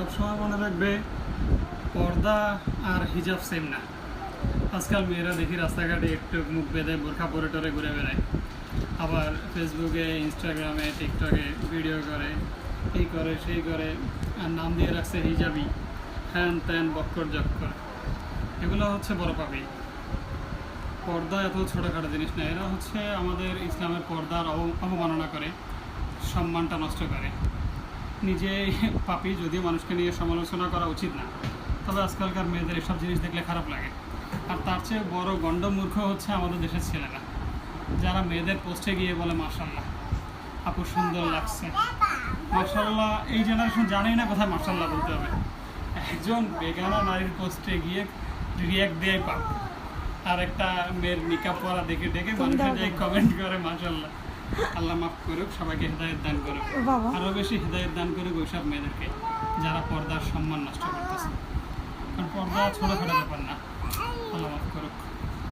সবসময় মনে রাখবে, পর্দা আর হিজাব সেম না। আজকাল মেয়েরা দেখি রাস্তাঘাটে একটু মুখ বেঁধে বোরখা পরে টরে ঘুরে বেড়ায়। আবার ফেসবুকে ইনস্টাগ্রামে টিকটকে ভিডিও করে, এই করে, সেই করে, আর নাম দিয়ে রাখছে হিজাবি। হ্যান ত্যান, বক্কর জক্কর এগুলো হচ্ছে বড় পাবি পর্দা এত ছোটোখাটো জিনিস না, এরা হচ্ছে আমাদের ইসলামের পর্দার অব- অবমাননা করে, সম্মানটা নষ্ট করে। নিজে পাপি যদিও মানুষকে নিয়ে সমালোচনা করা উচিত না। তবে আজকালকার মেয়েদের এসব জিনিস দেখলে খারাপ লাগে। আর তার চেয়ে বড় গণ্ডমূর্খ হচ্ছে আমাদের দেশের ছেলেরা যারা মেয়েদের পোস্টে গিয়ে বলে মার্শাল্লাহ আপু সুন্দর লাগছে। মার্শাল্লাহ এই জেনারেশন জানেই না কোথায় মার্শাল্লাহ বলতে হবে। একজন বেগানা নারীর পোস্টে গিয়ে রিয়াক্ট দেয় পাপ। আর একটা মেয়ের নিকাপ পরা দেখে ডেকে মানুষের কমেন্ট করে মার্শাল্লাহ আল্লাহ মাফ করুক সবাইকে হৃদায়ত দান করুক। আরও বেশি হৃদায়ত দান করুক ওইসব মেয়েদেরকে যারা পর্দার সম্মান নষ্ট করতেছে। কারণ পর্দা ছোটখাটো ব্যাপার না। আল্লাহ মাফ করুক।